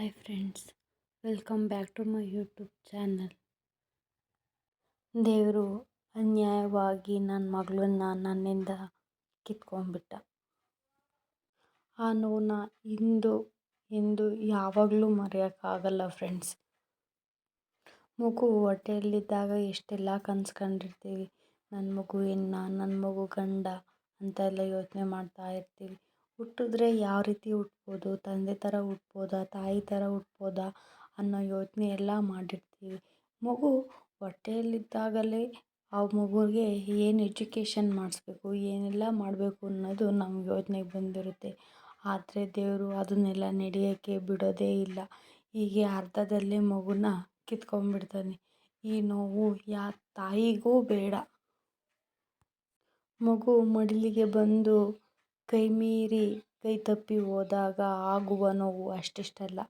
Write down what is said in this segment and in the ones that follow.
Hi friends welcome back to my YouTube channel ದೇವರು ಅನ್ಯಾಯವಾಗಿ ನನ್ನ ಮಗಳನ್ನ ನನ್ನಿಂದ ಕಿತ್ಕೊಂಡ್ಬಿಟ್ಟ. ಆ ನೋವನ್ನ ಇಂದು ಎಂದು ಯಾವಾಗಲೂ ಮರೆಯೋಕ್ಕಾಗಲ್ಲ ಫ್ರೆಂಡ್ಸ್ ಮಗು ಹೊಟ್ಟೆಯಲ್ಲಿದ್ದಾಗ ಎಷ್ಟೆಲ್ಲ ಕನಸು ಕಂಡಿರ್ತೀವಿ. ನನ್ನ ಮಗು ಹೆಣ್ಣ ನನ್ನ ಮಗು ಗಂಡ ಅಂತೆಲ್ಲ ಯೋಚನೆ ಮಾಡ್ತಾ ಇರ್ತೀವಿ. ಹುಟ್ಟಿದ್ರೆ ಯಾವ ರೀತಿ ಹುಟ್ಬೋದು, ತಂದೆ ಥರ ಹುಟ್ಬೋದಾ, ತಾಯಿ ಥರ ಹುಟ್ಬೋದಾ ಅನ್ನೋ ಯೋಚನೆ ಎಲ್ಲ ಮಾಡಿರ್ತೀವಿ. ಮಗು ಹೊಟ್ಟೆಯಲ್ಲಿದ್ದಾಗಲೇ ಆ ಮಗುವಿಗೆ ಏನು ಎಜುಕೇಷನ್ ಮಾಡಿಸ್ಬೇಕು, ಏನೆಲ್ಲ ಮಾಡಬೇಕು ಅನ್ನೋದು ನಮ್ಮ ಯೋಚನೆಗೆ ಬಂದಿರುತ್ತೆ. ಆದರೆ ದೇವರು ಅದನ್ನೆಲ್ಲ ನಡೆಯೋಕ್ಕೆ ಬಿಡೋದೇ ಇಲ್ಲ. ಹೀಗೆ ಅರ್ಧದಲ್ಲೇ ಮಗುನ ಕಿತ್ಕೊಂಡ್ಬಿಡ್ತಾನೆ. ಈ ನೋವು ಯಾ ತಾಯಿಗೂ ಬೇಡ. ಮಗು ಮಡಿಲಿಗೆ ಬಂದು ಕೈ ಮೀರಿ ಕೈ ತಪ್ಪಿ ಹೋದಾಗ ಆಗುವ ನೋವು ಅಷ್ಟಿಷ್ಟಲ್ಲ.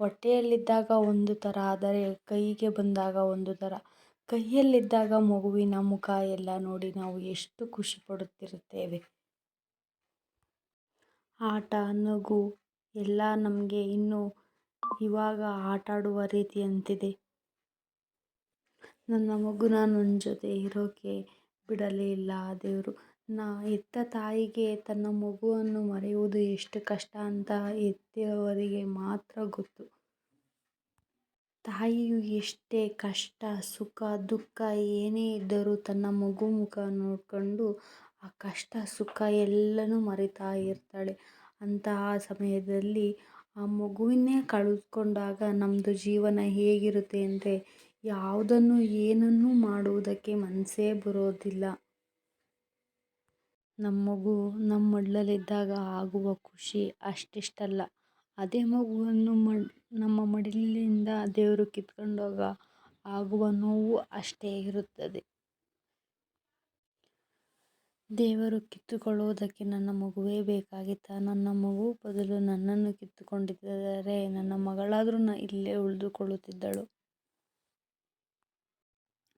ಹೊಟ್ಟೆಯಲ್ಲಿದ್ದಾಗ ಒಂದು ಥರ, ಆದರೆ ಕೈಗೆ ಬಂದಾಗ ಒಂದು ಥರ. ಕೈಯಲ್ಲಿದ್ದಾಗ ಮಗುವಿನ ಮುಖ ಎಲ್ಲ ನೋಡಿ ನಾವು ಎಷ್ಟು ಖುಷಿ ಪಡುತ್ತಿರುತ್ತೇವೆ. ಆಟ, ನಗು ಎಲ್ಲ ನಮಗೆ ಇನ್ನೂ ಇವಾಗ ಆಟ ಆಡುವ ರೀತಿಯಂತಿದೆ ನನ್ನ ಮಗುನ ನನ್ನ ಜೊತೆ ಇರೋಕೆ ಬಿಡಲೇ ಇಲ್ಲ ದೇವರು. ನಾ ಹೆತ್ತ ತಾಯಿಗೆ ತನ್ನ ಮಗುವನ್ನು ಮರೆಯುವುದು ಎಷ್ಟು ಕಷ್ಟ ಅಂತ ಹೆತ್ತವರಿಗೆ ಮಾತ್ರ ಗೊತ್ತು. ತಾಯಿಯು ಎಷ್ಟೇ ಕಷ್ಟ, ಸುಖ, ದುಃಖ ಏನೇ ಇದ್ದರೂ ತನ್ನ ಮಗು ಮುಖ ನೋಡಿಕೊಂಡು ಆ ಕಷ್ಟ, ಸುಖ ಎಲ್ಲನೂ ಮರಿತಾ ಇರ್ತಾಳೆ. ಅಂತಹ ಸಮಯದಲ್ಲಿ ಆ ಮಗುವನ್ನೇ ಕಳೆದುಕೊಂಡಾಗ ನಮ್ಮದು ಜೀವನ ಹೇಗಿರುತ್ತೆ ಅಂದರೆ ಯಾವುದನ್ನು ಏನನ್ನೂ ಮಾಡುವುದಕ್ಕೆ ಮನಸ್ಸೇ ಬರೋದಿಲ್ಲ. ನಮ್ಮ ಮಗು ನಮ್ಮ ಮಡಿಲಲ್ಲಿದ್ದಾಗ ಆಗುವ ಖುಷಿ ಅಷ್ಟಿಷ್ಟಲ್ಲ. ಅದೇ ಮಗುವನ್ನು ಮಡ್, ನಮ್ಮ ಮಡಿಲಿಂದ ದೇವರು ಕಿತ್ಕೊಂಡೋಗ ಆಗುವ ನೋವು ಅಷ್ಟೇ ಇರುತ್ತದೆ. ದೇವರು ಕಿತ್ತುಕೊಳ್ಳುವುದಕ್ಕೆ ನನ್ನ ಮಗುವೇ ಬೇಕಾಗಿತ್ತ ನನ್ನ ಮಗು ಬದಲು ನನ್ನನ್ನು ಕಿತ್ತುಕೊಂಡಿದ್ದರೆ ನನ್ನ ಮಗಳಾದರೂ ನ, ಇಲ್ಲೇ ಉಳಿದುಕೊಳ್ಳುತ್ತಿದ್ದಳು.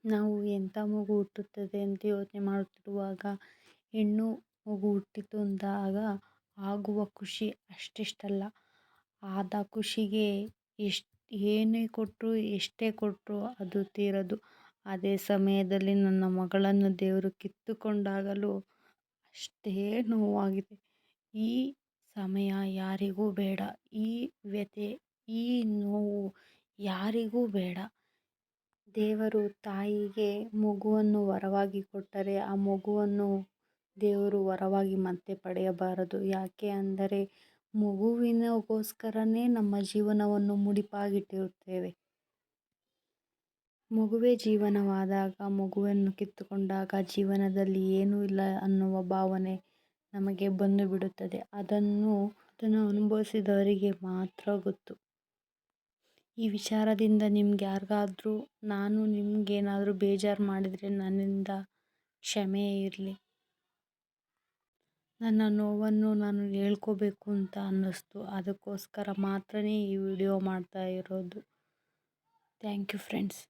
ನಾವು ಎಂಥ ಮಗು ಹುಟ್ಟುತ್ತದೆ ಅಂತ ಯೋಚನೆ ಮಾಡುತ್ತಿರುವಾಗ ಹೆಣ್ಣು ಮಗು ಹುಟ್ಟಿತು ಅಂದಾಗ ಆಗುವ ಖುಷಿ ಅಷ್ಟಿಷ್ಟಲ್ಲ. ಆದ ಖುಷಿಗೆ ಎಷ್ಟು, ಏನೇ ಕೊಟ್ಟರು ಎಷ್ಟೇ ಕೊಟ್ಟರು ಅದು ತೀರದು. ಅದೇ ಸಮಯದಲ್ಲಿ ನನ್ನ ಮಗಳನ್ನು ದೇವರು ಕಿತ್ತುಕೊಂಡಾಗಲೂ ಅಷ್ಟೇ ನೋವಾಗಿದೆ. ಈ ಸಮಯ ಯಾರಿಗೂ ಬೇಡ. ಈ ವ್ಯಥೆ, ಈ ನೋವು ಯಾರಿಗೂ ಬೇಡ. ದೇವರು ತಾಯಿಗೆ ಮಗುವನ್ನು ವರವಾಗಿ ಕೊಟ್ಟರೆ ಆ ಮಗುವನ್ನು ದೇವರು ವರವಾಗಿ ಮತ್ತೆ ಪಡೆಯಬಾರದು. ಯಾಕೆ ಅಂದರೆ ಮಗುವಿನಗೋಸ್ಕರನೇ ನಮ್ಮ ಜೀವನವನ್ನು ಮುಡಿಪಾಗಿಟ್ಟಿರುತ್ತೇವೆ. ಮಗುವೇ ಜೀವನವಾದಾಗ, ಮಗುವನ್ನು ಕಿತ್ತುಕೊಂಡಾಗ ಜೀವನದಲ್ಲಿ ಏನೂ ಇಲ್ಲ ಅನ್ನುವ ಭಾವನೆ ನಮಗೆ ಬಂದು ಬಿಡುತ್ತದೆ ಅದನ್ನು ಅದನ್ನು ಅನುಭವಿಸಿದವರಿಗೆ ಮಾತ್ರ ಗೊತ್ತು. ಈ ವಿಚಾರದಿಂದ ನಿಮ್ಗೆ ಯಾರಿಗಾದರೂ, ನಾನು ನಿಮಗೇನಾದರೂ ಬೇಜಾರು ಮಾಡಿದರೆ ನನ್ನಿಂದ ಕ್ಷಮೆ ಇರಲಿ. ನನ್ನ ನೋವನ್ನು ನಾನು ಹೇಳ್ಕೋಬೇಕು ಅಂತ ಅನ್ನಿಸ್ತು. ಅದಕ್ಕೋಸ್ಕರ ಮಾತ್ರನೇ ಈ ವಿಡಿಯೋ ಮಾಡ್ತಾ ಇರೋದು. Thank you friends.